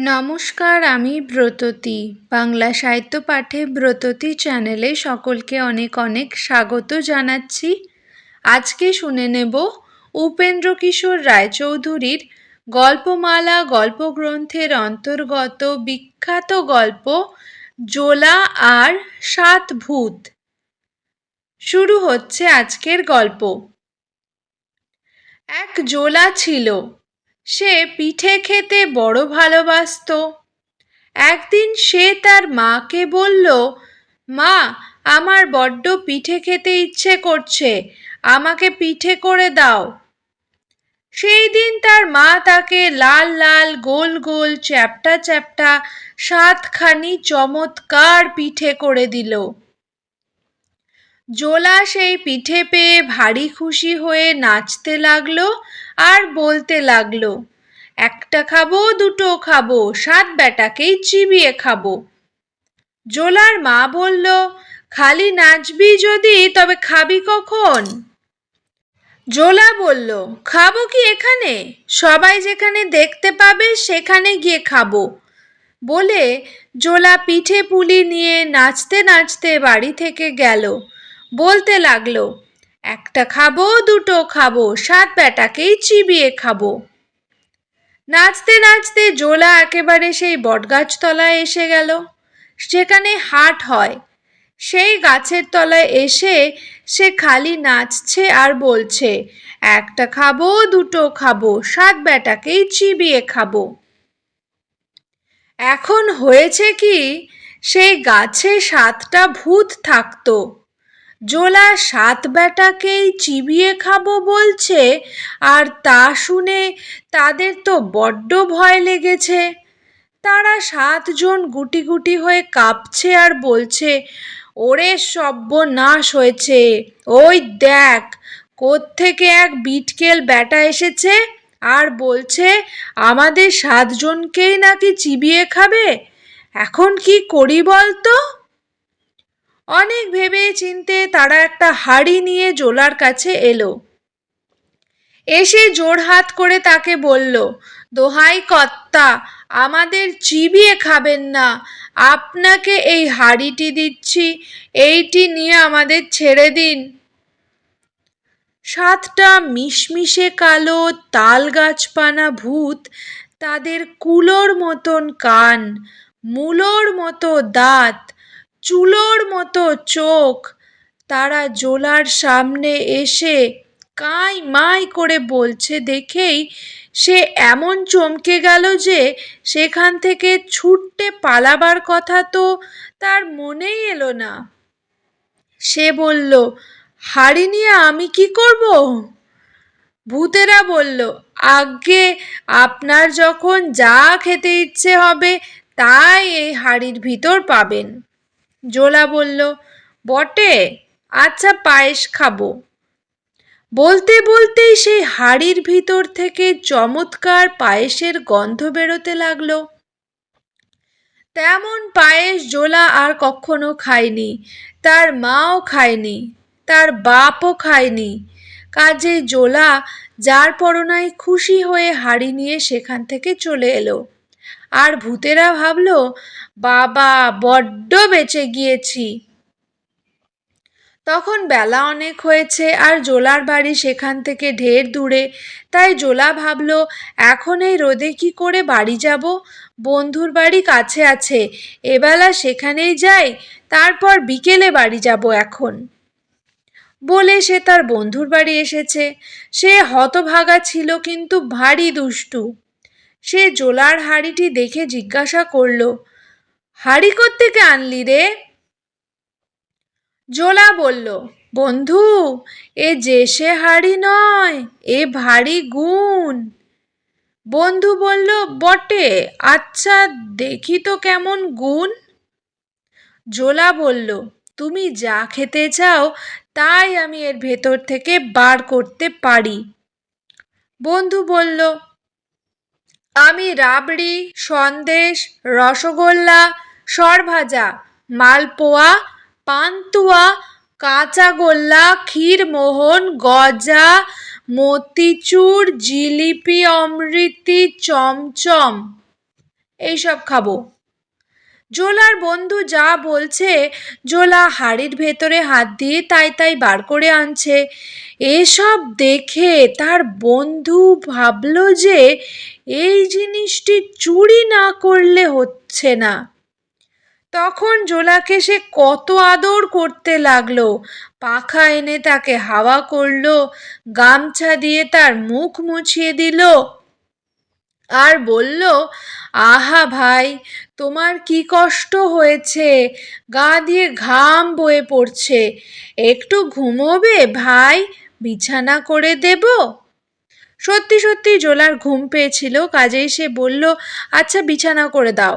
নমস্কার, আমি ব্রততী। বাংলা সাহিত্য পাঠে ব্রততী চ্যানেলে সকলকে অনেক অনেক স্বাগত জানাচ্ছি। আজকে শুনে নেব উপেন্দ্র কিশোর রায়চৌধুরীর গল্পমালা, গল্পগ্রন্থের অন্তর্গত বিখ্যাত গল্প জোলা আর সাত ভূত। শুরু হচ্ছে আজকের গল্প। এক জোলা ছিল। সে পিঠে খেতে বড় ভালোবাসত। একদিন সে তার মাকে বলল, মা, আমার বড্ড পিঠে খেতে ইচ্ছে করছে, আমাকে পিঠে করে দাও। সেই দিন তার মা তাকে লাল লাল গোল গোল চ্যাপটা চ্যাপটা সাতখানি চমৎকার পিঠে করে দিল। জোলা সেই পিঠে পেয়ে ভারী খুশি হয়ে নাচতে লাগল আর বলতে লাগল, একটা খাব, দুটো খাব, সাত বেটাকেই চিবিয়ে খাব। জোলার মা বলল, খালি নাচবি যদি, তবে খাবি কখন? জোলা বলল, খাব কি এখানে? সবাই যেখানে দেখতে পাবে, সেখানে গিয়ে খাব। বলে জোলা পিঠে পুলি নিয়ে নাচতে নাচতে বাড়ি থেকে গেল। বলতে লাগল একটা খাব, দুটো খাব, সাত বেটাকেই চিবিয়ে খাব। নাচতে নাচতে জোলা একেবারে সেই বটগাছ তলায় এসে গেল। সেখানে হাট হয়। সেই গাছের তলায় এসে সে খালি নাচছে আর বলছে, একটা খাব, দুটো খাব, সাত বেটাকেই চিবিয়ে খাব। এখন হয়েছে কি, সেই গাছে সাতটা ভূত থাকতো। জোলা সাত বেটাকেই চিবিয়ে খাব বলছে, আর তা শুনে তাদের তো বড্ড ভয় লেগেছে। তারা সাতজন গুটি গুটি হয়ে কাঁপছে আর বলছে, ওরে সর্বনাশ হয়েছে। ওই দেখ, কোত্থেকে এক বিটকেল ব্যাটা এসেছে আর বলছে, আমাদের সাতজনকেই নাকি চিবিয়ে খাবে? এখন কি করি বলতো? অনেক ভেবে চিনতে তারা একটা হাড়ি নিয়ে জোলার কাছে এলো। এসে জোড়হাত করে তাকে বলল, দোহাই কর্তা, আমাদের চিবিয়ে খাবেন না। আপনাকে এই হাড়িটি দিচ্ছি, এইটি নিয়ে আমাদের ছেড়ে দিন। সাতটা মিশমিশে কালো তাল গাছপানা ভূত তাদের কুলোর মতন কান, মূলোর মতো দাঁত চুলোর মতো চোখ। তারা জোলার সামনে এসে কাঁই মাই করে বলছে, দেখেই সে এমন চমকে গেল যে সেখান থেকে ছুটতে পালাবার কথা তো তার মনেই এলো না। সে বলল হাড়ি নিয়ে আমি কি করব? ভূতেরা বলল, আজ্ঞে, আপনার যখন যা খেতে ইচ্ছে হবে, তাই এই হাড়ির ভিতর পাবেন। জোলা বলল, বটে আচ্ছা পায়েস খাব। বলতে বলতেই সেই হাড়ির ভিতর থেকে চমৎকার পায়েসের গন্ধ বেরোতে লাগল। তেমন পায়েস জোলা আর কখনো খায়নি তার মাও খায়নি, তার বাপও খায়নি। কাজে জোলা যার পরনায় খুশি হয়ে হাড়ি নিয়ে সেখান থেকে চলে এলো। আর ভূতেরা ভাবলো, বাবা, বড্ড বেঁচে গিয়েছি। তখন বেলা অনেক হয়েছে আর জোলার বাড়ি সেখান থেকে ঢের দূরে। তাই জোলা ভাবল, এখন এই রোদে কি করে বাড়ি যাব? বন্ধুর বাড়ি কাছে আছে। এবেলা সেখানেই যাই, তারপর বিকেলে বাড়ি যাব এখন। বলে সে তার বন্ধুর বাড়ি এসেছে। সে হতভাগা ছিল কিন্তু ভারী দুষ্টু। সে জোলার হাড়িটি দেখে জিজ্ঞাসা করল, হাড়ি কোত্থেকে আনলি রে? জোলা বলল, বন্ধু, এ যে সে হাড়ি নয়, এ ভারী গুণ। বন্ধু বলল, বটে আচ্ছা দেখি তো কেমন গুণ। জোলা বলল, তুমি যা খেতে চাও, তাই আমি এর ভেতর থেকে বার করতে পারি। বন্ধু বলল আমি রাবড়ি, সন্দেশ, রসগোল্লা, সরভাজা, মালপোয়া, পান্তুয়া, কাঁচাগোল্লা, ক্ষীরমোহন, গজা, মতিচুর, জিলিপি, অমৃতি, চমচম। এইসব খাব। জোলার বন্ধু যা বলছে, জোলা হাড়ির ভেতরে হাত দিয়ে তাই তাই বার করে আনছে। এসব দেখে তার বন্ধু ভাবলো যে এই জিনিসটি চুরি না করলে হচ্ছে না। তখন জোলাকে সে কত আদর করতে লাগল। পাখা এনে তাকে হাওয়া করল, গামছা দিয়ে তার মুখ মুছিয়ে দিল। আর বলল, আহা ভাই, তোমার কি কষ্ট হয়েছে? গা দিয়ে ঘাম বয়ে পড়ছে। একটু ঘুমোবে ভাই? বিছানা করে দেব? সত্যি সত্যি জোলার ঘুম পেয়েছিল, কাজেই সে বলল আচ্ছা বিছানা করে দাও।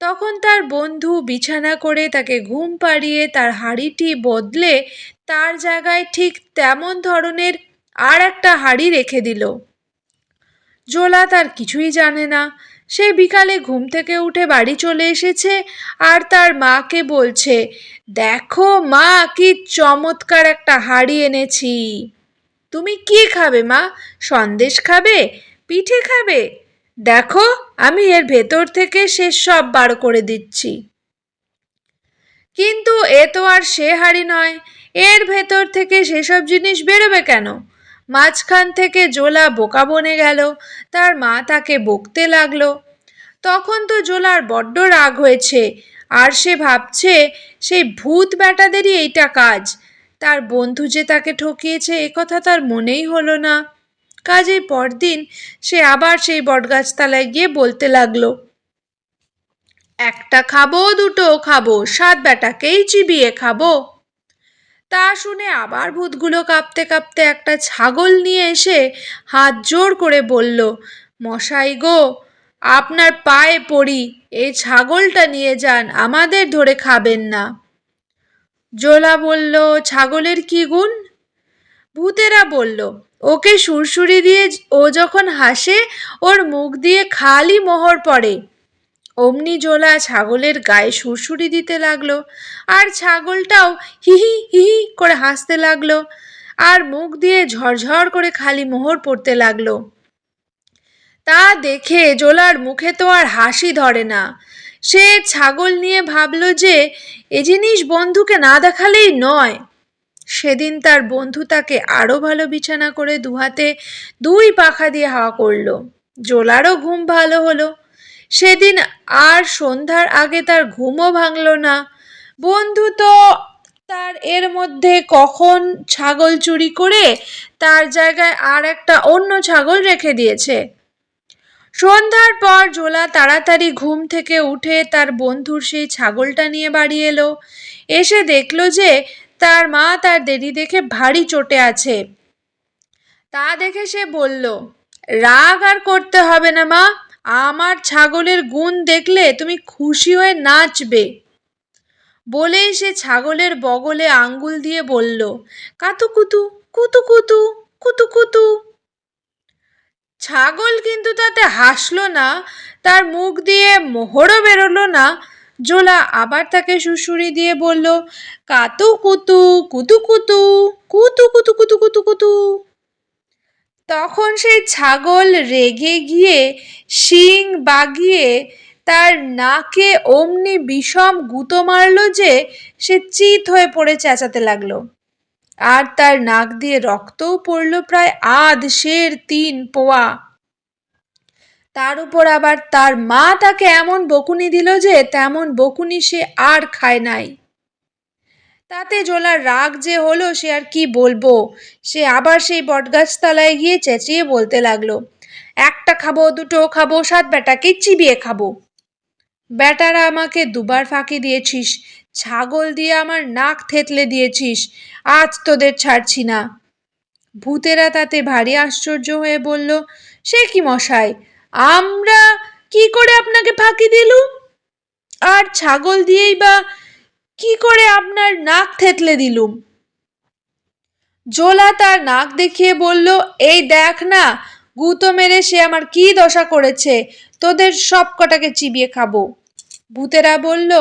তখন তার বন্ধু বিছানা করে তাকে ঘুম পাড়িয়ে তার হাড়িটি বদলে তার জায়গায় ঠিক তেমন ধরনের আর একটা হাড়ি রেখে দিল। জোলা তার কিছুই জানে না। সে বিকালে ঘুম থেকে উঠে বাড়ি চলে এসেছে আর তার মাকে বলছে, দেখো মা, কি চমৎকার একটা হাড়ি এনেছি। তুমি কি খাবে মা? সন্দেশ খাবে? পিঠে খাবে? দেখো, আমি এর ভেতর থেকে সে সব বার করে দিচ্ছি। কিন্তু এ তো আর সে হাড়ি নয়, এর ভেতর থেকে সেসব জিনিস বেরোবে কেন? মাঝখান থেকে জোলা বোকা বনে গেল। তার মা তাকে বকতে লাগল। তখন তো জোলার বড্ড রাগ হয়েছে। আর সে ভাবছে, সেই ভূত ব্যাটাদেরই এইটা কাজ। তার বন্ধু যে তাকে ঠকিয়েছে কথা তার মনেই হলো না। কাজেই পরদিন সে আবার সেই বটগাছতলায় গিয়ে বলতে লাগল, একটা খাব, দুটো খাব, সাত বেটাকেই চিবিয়ে খাব। তা শুনে আবার ভূতগুলো কাঁপতে কাঁপতে একটা ছাগল নিয়ে এসে হাত জোর করে বলল, মশাই গো, আপনার পায়ে পড়ি, এই ছাগলটা নিয়ে যান, আমাদের ধরে খাবেন না। জোলা বলল, ছাগলের কি গুণ? ভূতেরা বলল, ওকে সুরসুরি দিয়ে ও যখন হাসে, ওর মুখ দিয়ে খালি মোহর পড়ে। অমনি জোলা ছাগলের গায়ে সুরসুরি দিতে লাগল, আর ছাগলটাও হিহি হিহি করে হাসতে লাগল, আর মুখ দিয়ে ঝরঝর করে খালি মোহর পড়তে লাগল। তা দেখে জোলার মুখে তো আর হাসি ধরে না। সে ছাগল নিয়ে ভাবলো যে, এ জিনিস বন্ধুকে না দেখালেই নয়। সেদিন তার বন্ধু তাকে আরও ভালো বিছানা করে দুহাতে দুই পাখা দিয়ে হাওয়া করল। জোলারও ঘুম ভালো হলো। সেদিন আর সন্ধ্যার আগে তার ঘুমও ভাঙল না। বন্ধু তো তার এর মধ্যে কখন ছাগল চুরি করে তার জায়গায় আর একটা অন্য ছাগল রেখে দিয়েছে। সন্ধ্যার পর জোলা তাড়াতাড়ি ঘুম থেকে উঠে তার বন্ধুর সেই ছাগলটা নিয়ে বাড়ি এলো। এসে দেখল যে তার মা তার দেরি দেখে ভারী চটে আছে। তা দেখে সে বলল, রাগ আর করতে হবে না মা। আমার ছাগলের গুণ দেখলে তুমি খুশি হয়ে নাচবে। বলেই সে ছাগলের বগলে আঙ্গুল দিয়ে বলল, কাতুকুতু কুতু কুতু কুতু কুতু ছাগল কিন্তু তাতে হাসলো না, তার মুখ দিয়ে মোহরও বেরোলো না। জোলা আবার তাকে সুসুরি দিয়ে বলল কাতু কুতু কুতু কুতু কুতু কুতু কুতু কুতু কুতু তখন সেই ছাগল রেগে গিয়ে শিং বাগিয়ে তার নাকে অমনি বিষম গুঁতো মারল যে সে চিত হয়ে পড়ে চেঁচাতে লাগল। আর তার নাক দিয়ে রক্তও পড়ল প্রায় আধ শের তিন পোয়া। তার উপর আবার তার মা তাকে এমন বকুনি দিল যে তেমন বকুনি সে আর খায় নাই। তাতে জোলার রাগ যে হলো সে আর কি বলব? সে আবার সেই বটগাছতলায় গিয়ে চেঁচিয়ে বলতে লাগল, একটা খাব, দুটো খাব, সাত বেটাকে চিবিয়ে খাব। বেটারা আমাকে দুবার ফাঁকি দিয়েছিস, ছাগল দিয়ে আমার নাক থেতলে দিয়েছিস, আজ তোদের ছাড়ছি না। ভূতেরা তাতে ভারী আশ্চর্য হয়ে বলল, সে কি মশাই, আমরা কি করে আপনাকে ফাঁকি দিলুম? আর ছাগল দিয়েই বা কি করে আপনার নাক থেতলে দিলুম? জোলা তার নাক দেখিয়ে বলল, এই দেখ না, গুঁতো মেরে সে আমার কি দশা করেছে? তোদের সব কটাকে চিবিয়ে খাব। ভূতেরা বলল,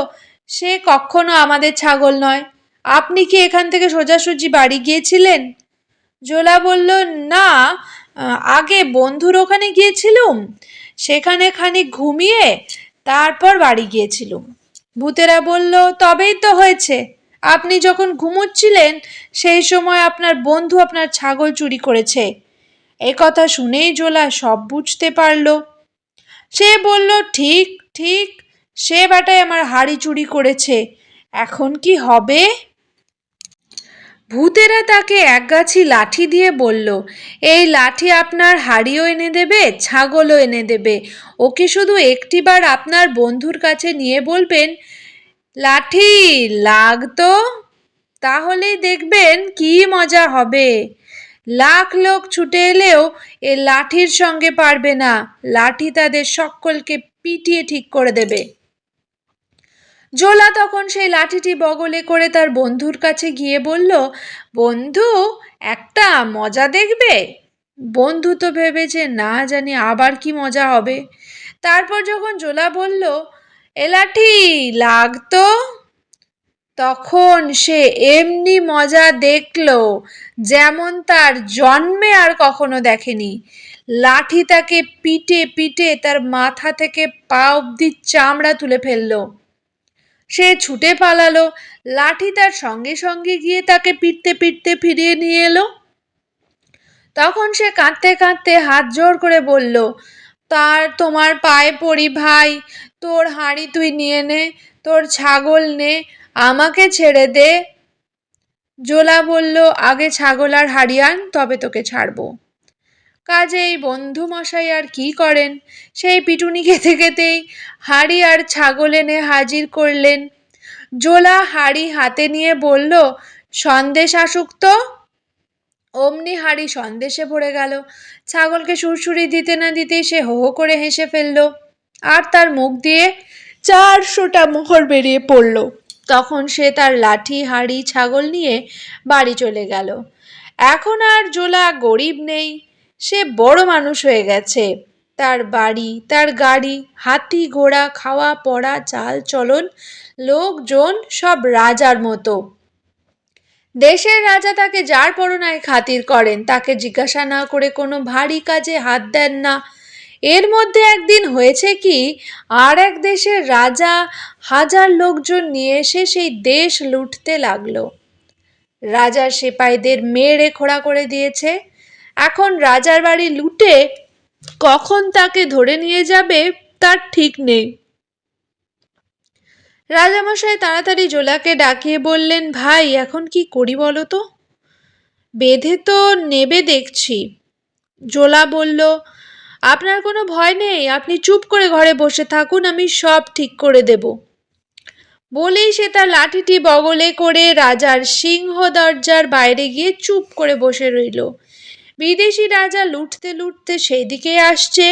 সে কখনো আমাদের ছাগল নয়। আপনি কি এখান থেকে সোজাসুজি বাড়ি গিয়েছিলেন? জোলা বলল, না, আগে বন্ধুর ওখানে গিয়েছিলুম, সেখানে খানিক ঘুমিয়ে তারপর বাড়ি গিয়েছিলুম। ভূতেরা বলল, তবেই তো হয়েছে। আপনি যখন ঘুমোচ্ছিলেন, সেই সময় আপনার বন্ধু আপনার ছাগল চুরি করেছে। এ কথা শুনেই জোলা সব বুঝতে পারল। সে বলল, ঠিক ঠিক, সে বেটায় আমার হাড়ি চুরি করেছে। এখন কি হবে? ভূতেরা তাকে একগাছি লাঠি দিয়ে বলল, এই লাঠি আপনার হাড়িও এনে দেবে, ছাগলও এনে দেবে। ওকে শুধু একটিবার আপনার বন্ধুর কাছে নিয়ে বলবেন, লাঠি লাগতো? তাহলেই দেখবেন কি মজা হবে। লাখ লোক ছুটে এলেও এ লাঠির সঙ্গে পারবে না। লাঠি তাদের সকলকে পিটিয়ে ঠিক করে দেবে। জোলা তখন সেই লাঠিটি বগলে করে তার বন্ধুর কাছে গিয়ে বলল, বন্ধু, একটা মজা দেখবে? বন্ধু তো ভেবেছে না জানি আবার কি মজা হবে। তারপর যখন জোলা বলল, এ লাঠি লাগতো? তখন সে এমনি মজা দেখল, যেমন তার জন্মে আর কখনো দেখেনি। লাঠি তাকে পিটে পিটে তার মাথা থেকে পা অব্দি চামড়া তুলে ফেলল। সে ছুটে পালালো। লাঠি তার সঙ্গে সঙ্গে গিয়ে তাকে পিটতে পিটতে ফিরিয়ে নিয়ে এলো। তখন সে কাঁদতে কাঁদতে হাত জোর করে বলল, তার তোমার পায়ে পড়ি ভাই, তোর হাঁড়ি তুই নিয়ে নে, তোর ছাগল নে, আমাকে ছেড়ে দে। জোলা বলল, আগে ছাগল আর হারিয়ান তবে তোকে ছাড়বো। কাজেই বন্ধু মশাই আর কি করেন? সেই পিটুনি খেতে খেতেই হাড়ি আর ছাগল এনে হাজির করলেন। জোলা হাড়ি হাতে নিয়ে বলল, সন্দেশ আসুক তো? অমনি হাড়ি সন্দেশে ভরে গেল। ছাগলকে সুরসুরি দিতে না দিতেই সে হো হো করে হেসে ফেলল। আর তার মুখ দিয়ে চারশোটা মোহর বেরিয়ে পড়ল। তখন সে তার লাঠি, হাড়ি, ছাগল নিয়ে বাড়ি চলে গেল। এখন আর জোলা গরিব নেই। সে বড় মানুষ হয়ে গেছে। তার বাড়ি, তার গাড়ি, হাতি ঘোড়া, খাওয়া, পড়া, চাল, চলন, লোকজন সব রাজার মতো। দেশের রাজা তাকে যার পরনায় খাতির করেন, তাকে জিজ্ঞাসা না করে কোনো ভারী কাজে হাত দেন না। এর মধ্যে একদিন হয়েছে কি, আর এক দেশের রাজা হাজার লোকজন নিয়ে এসে সেই দেশ লুটতে লাগল। রাজার সেপাইদের মেরে খোড়া করে দিয়েছে। এখন রাজার বাড়ি লুটে কখন তাকে ধরে নিয়ে যাবে তার ঠিক নেই। রাজামশাই তাড়াতাড়ি জোলাকে ডাকিয়ে বললেন, ভাই, এখন কি করি বলো তো? বেঁধে তো নেবে দেখছি। জোলা বলল, আপনার কোনো ভয় নেই, আপনি চুপ করে ঘরে বসে থাকুন, আমি সব ঠিক করে দেব। বলেই সে তার লাঠিটি বগলে করে রাজার সিংহ দরজার বাইরে গিয়ে চুপ করে বসে রইল। বিদেশি রাজা লুটতে লুটতে সেই দিকে আসছে।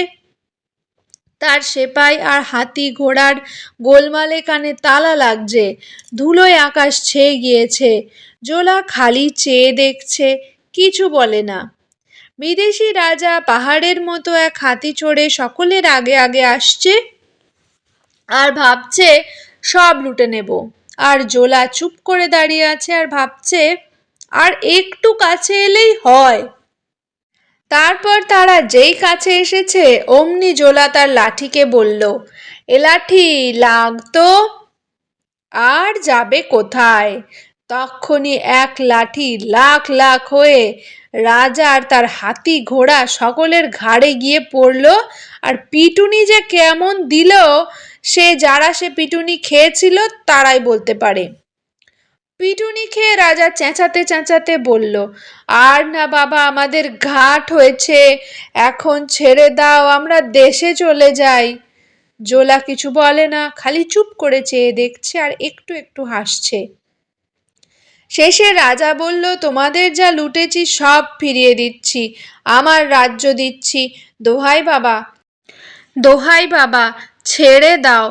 তার সেপাই আর হাতি ঘোড়ার গোলমালে কানে তালা লাগছে। ধুলোয় আকাশ ছেয়ে গিয়েছে। জোলা খালি চেয়ে দেখছে, কিছু বলে না। বিদেশি রাজা পাহাড়ের মতো এক হাতি চড়ে সকলের আগে আগে আসছে আর ভাবছে, সব লুটে নেব। আর জোলা চুপ করে দাঁড়িয়ে আছে আর ভাবছে, আর একটু কাছে এলেই হয়। তারপর তারা যেই কাছে এসেছে, অমনি জোলা তার লাঠিকে বলল, এ লাঠি লাগতো? আর যাবে কোথায়? তক্ষণি এক লাঠি লাখ লাখ হয়ে রাজা আর তার হাতি ঘোড়া সকলের ঘাড়ে গিয়ে পড়ল, আর পিটুনি যে কেমন দিল, সে যারা সে পিটুনি খেয়েছিল, তারাই বলতে পারে। পিটুনি খেয়ে রাজা চেঁচাতে চেঁচাতে বলল, আর না বাবা, আমাদের ঘাট হয়েছে। এখন ছেড়ে দাও, আমরা দেশে চলে যাই। জোলা কিছু বলে না, খালি চুপ করে চেয়ে দেখছে আর একটু একটু হাসছে। শেষে রাজা বলল, তোমাদের যা লুটেছি, সব ফিরিয়ে দিচ্ছি। আমার রাজ্য দিচ্ছি। দোহাই বাবা। দোহাই বাবা, ছেড়ে দাও।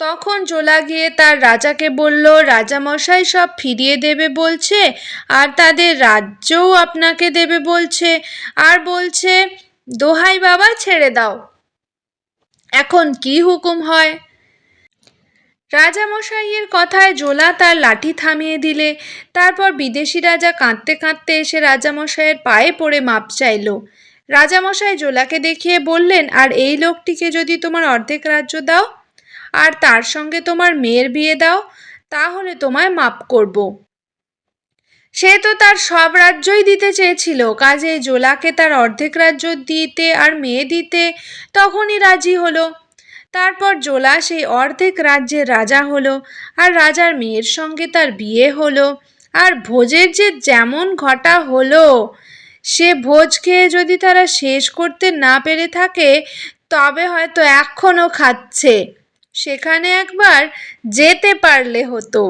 তখন জোলা গিয়ে তার রাজাকে বলল, রাজামশাই সব ফিরিয়ে দেবে বলছে, আর তাদের রাজ্যও আপনাকে দেবে বলছে, আর বলছে, দোহাই বাবা, ছেড়ে দাও। এখন কি হুকুম হয়? রাজামশাইয়ের কথায় জোলা তার লাঠি থামিয়ে দিলে। তারপর বিদেশি রাজা কাঁদতে কাঁদতে এসে রাজামশাইয়ের পায়ে পড়ে মাপ চাইল। রাজামশাই জোলাকে দেখিয়ে বললেন, আর এই লোকটিকে যদি তোমার অর্ধেক রাজ্য দাও আর তার সঙ্গে তোমার মেয়ের বিয়ে দাও, তাহলে তোমায় মাপ করব। সে তো তার সব রাজ্যই দিতে চেয়েছিল, কাজে জোলাকে তার অর্ধেক রাজ্য দিতে আর মেয়ে দিতে তখনই রাজি হলো। তারপর জোলা সেই অর্ধেক রাজ্যের রাজা হলো আর রাজার মেয়ের সঙ্গে তার বিয়ে হলো। আর ভোজের যে যেমন ঘটা হলো, সে ভোজ খেয়ে যদি তারা শেষ করতে না পেরে থাকে, তবে হয়তো এখনও খাচ্ছে। সেখানে একবার যেতে পারলে হতো।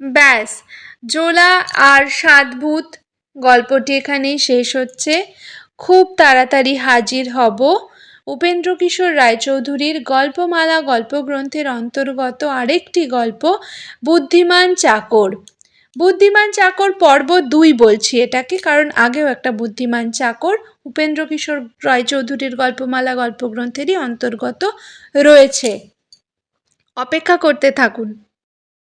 ব্যাস, জোলা আর সাতভূত গল্পটি এখানেই শেষ হচ্ছে। খুব তাড়াতাড়ি হাজির হব উপেন্দ্র কিশোর রায়চৌধুরীর গল্পমালা, গল্পগ্রন্থের অন্তর্গত আরেকটি গল্প, বুদ্ধিমান চাকর। বুদ্ধিমান চাকর পর্ব দুই বলছি এটাকে, কারণ আগেও একটা বুদ্ধিমান চাকর উপেন্দ্র কিশোর রায়চৌধুরীর গল্পমালা গল্পগ্রন্থেরই অন্তর্গত রয়েছে। অপেক্ষা করতে থাকুন।